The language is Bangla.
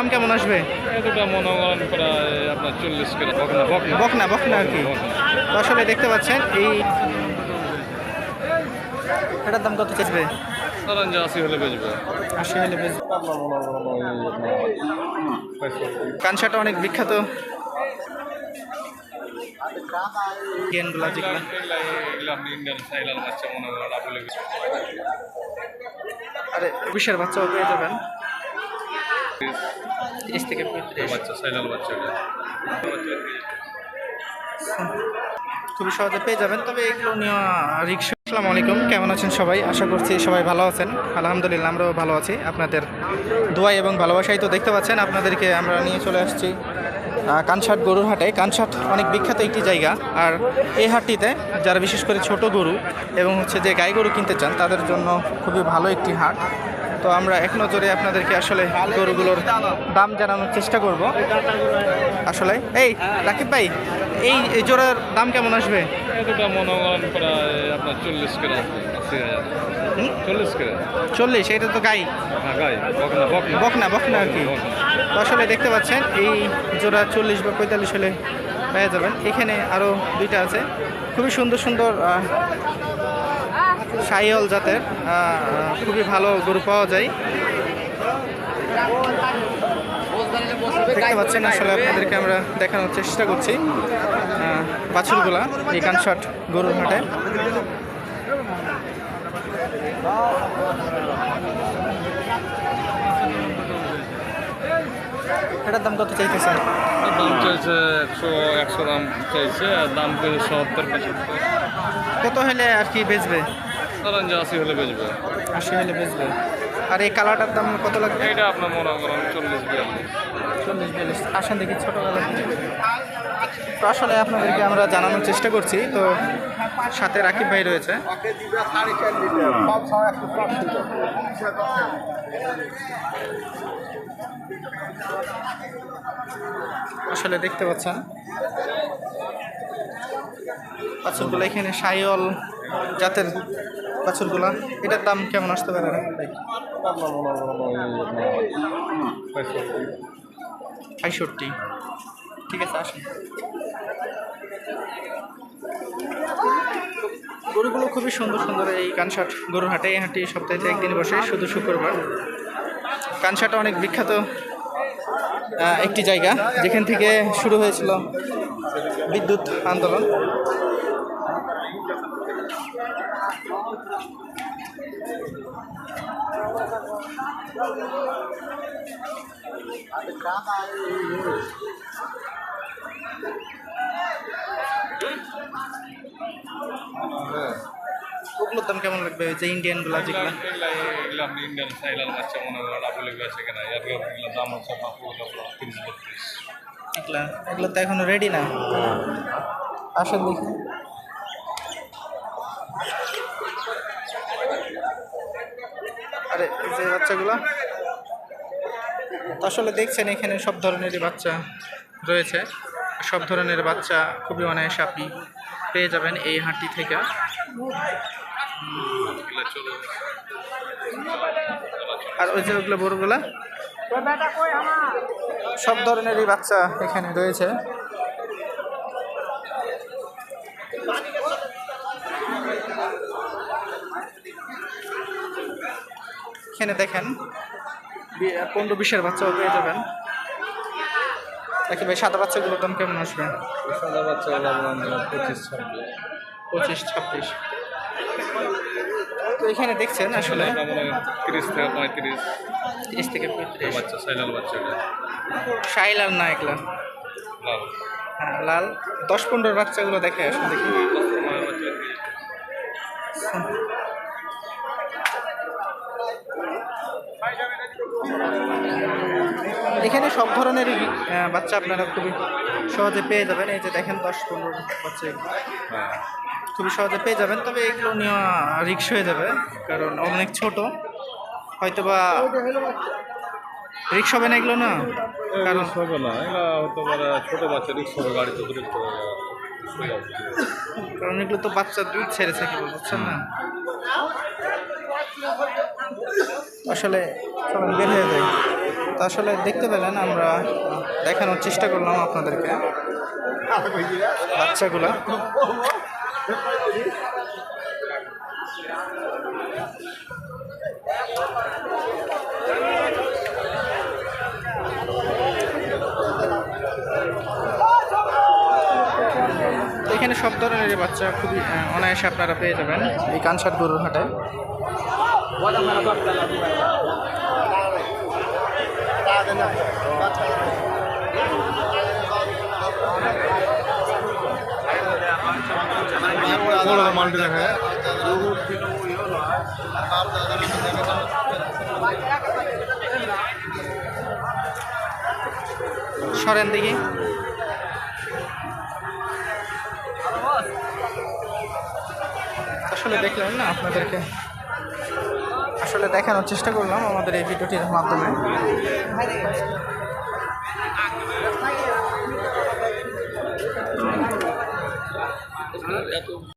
দাম কেমন আসবে? এতটা মনে করেন প্রায় আপনার চল্লিশ করে। বকনা বকনা বকনা আর কি। আসলে দেখতে পাচ্ছেন এই এটার দাম কত চাইবে? ধরেন যে আশি হলে বেচবে। আশি হলে কানসাটা অনেক বিখ্যাত। গেনগুলা যেগুলো। বাচ্চা আরে বিশের বাচ্চাও পেয়ে যাবেন। তিরিশ থেকে বাচ্চা সাইলাল বাচ্চা এটা। খুবই সহজে পেয়ে যাবেন। তবে এগুলো নিয়ে রিক্সা। আসসালামু আলাইকুম। কেমন আছেন সবাই? আশা করছি সবাই ভালো আছেন। আলহামদুলিল্লাহ আমরাও ভালো আছি। আপনাদের দোয়াই এবং ভালোবাসাই তো দেখতে পাচ্ছেন। আপনাদেরকে আমরা নিয়ে চলে আসছি কানসাট গরুর হাটে। কানসাট অনেক বিখ্যাত একটি জায়গা। আর এই হাটটিতে যারা বিশেষ করে ছোট গরু এবং হচ্ছে যে গাই গরু কিনতে চান তাদের জন্য খুবই ভালো একটি হাট। তো আমরা এক নজরে আপনাদেরকে আসলে গরুগুলোর দাম জানানোর চেষ্টা করব। আসলে এই রাকিব ভাই এই জোড়ার দাম কেমন আসবে? চল্লিশ এটা তো গাই। হ্যাঁ গাই বকনা বকনা। বকনা বকনা আর কি। তো আসলে দেখতে পাচ্ছেন এই জোড়া চল্লিশ বা পঁয়তাল্লিশ হলে পেয়ে যাবেন। এখানে আরও দুইটা আছে। খুবই সুন্দর সুন্দর সাইহল জাতের খুবই ভালো গরু পাওয়া যায়। দেখতে পাচ্ছেন আসলে আপনাদেরকে আমরা দেখানোর চেষ্টা করছি বাছুরগুলা এই কানশট গরুর হাটে। এটার দাম কত চাইতেছেন? দাম চাইছে একশো একশো দাম চাইছে আর দাম পেয়েছে সত্তর পঁচাত্তর। কত হলে আর কি বেচবে? ধরেন যে আশি হলে বেচবে। আশি হলে বেচবে। আর এই কালারটার দাম কত লাগবে? এটা আপনার মনে করেন চল্লিশ বিয়াল্লিশ। চল্লিশ বিয়াল্লিশ। আসেন দেখি ছোটোবেলা তো আসলে আপনাদেরকে আমরা জানানোর চেষ্টা করছি। তো সাথে রাকিব ভাই রয়েছে। আসলে দেখতে পাচ্ছেন। বাছুরগুলো এখানে সাইল জাতের বাছুরগুলা, এটার দাম কেমন আসতে পারে? পঁয়ষট্টি ঠিক আছে, আসুন। গরুগুলো খুবই সুন্দর সুন্দর এই কানসাট গরুর হাটে হাটটি সপ্তাহে একদিন বসে, শুধু শুক্রবার। কানসাটা অনেক বিখ্যাত একটি জায়গা, যেখান থেকে শুরু হয়েছিল বিদ্যুৎ আন্দোলন। ওগুলোর দাম কেমন লাগবে? যে ইন্ডিয়ানগুলো যেগুলো? ইন্ডিয়ান সাইলাল বাচ্চা মনে করেন আপনি আছে কিনা? এগুলো এগুলো দাম হচ্ছে এগুলা এগুলো তো এখনও রেডি না? আসেন দেখি আরে এই যে বাচ্চাগুলো। আসলে দেখছেন, এখানে সব ধরনেরই বাচ্চা রয়েছে। সব ধরনের বাচ্চা খুবই অনায়াসে আপনি পেয়ে যাবেন এই হাঁটি থেকে। আর ওই যে ওগুলো বড়গুলা? সব ধরনেরই বাচ্চা এখানে রয়েছে। এখানে দেখেন। পনেরো বিশের বাচ্চাও পেয়ে যাবেন। দেখি ভাই সাদা বাচ্চাগুলোর দাম কেমন আসবে? সাদা বাচ্চা পঁচিশ ছাব্বিশ। পঁচিশ ছাব্বিশ। তো এখানে দেখছেন আসলে। তিরিশ থেকে পঁয়ত্রিশ। তিরিশ থেকে পঁয়ত্রিশ। বাচ্চা সাইলাল বাচ্চা আর না এগুলা লাল। হ্যাঁ লাল। দশ পনেরোর বাচ্চাগুলো দেখে আসলে দেখি। এখানে সব ধরনেরই আহ, বাচ্চা আপনারা খুবই সহজে পেয়ে যাবেন। এই যে দেখেন দশ পনেরো বাচ্চা খুবই সহজে পেয়ে যাবেন তবে এগুলো নিয়ে রিক্স হয়ে যাবে কারণ অনেক ছোট। হয়তো বা রিক্স হবে না এগুলো না? কারণ হবে না ছোটো বাচ্চা রিক্স হবে গাড়িতে অতিরিক্ত কারণ এগুলো তো বাচ্চা দুধ ছেড়েছে কি বুঝছেন না? আসলে চলেন বের হয়ে যায়। তো আসলে দেখতে পেলেন, আমরা দেখানোর চেষ্টা করলাম আপনাদেরকে। বাচ্চাগুলা। এখানে সব ধরনের বাচ্চা খুবই অনায়াসে আপনারা পেয়ে যাবেন এই কানসাট গরুর হাটে। সরেন দেখি। আসলে দেখলেন না আপনাদেরকে। আসলে দেখানোর চেষ্টা করলাম আমাদের এই ভিডিওটির মাধ্যমে।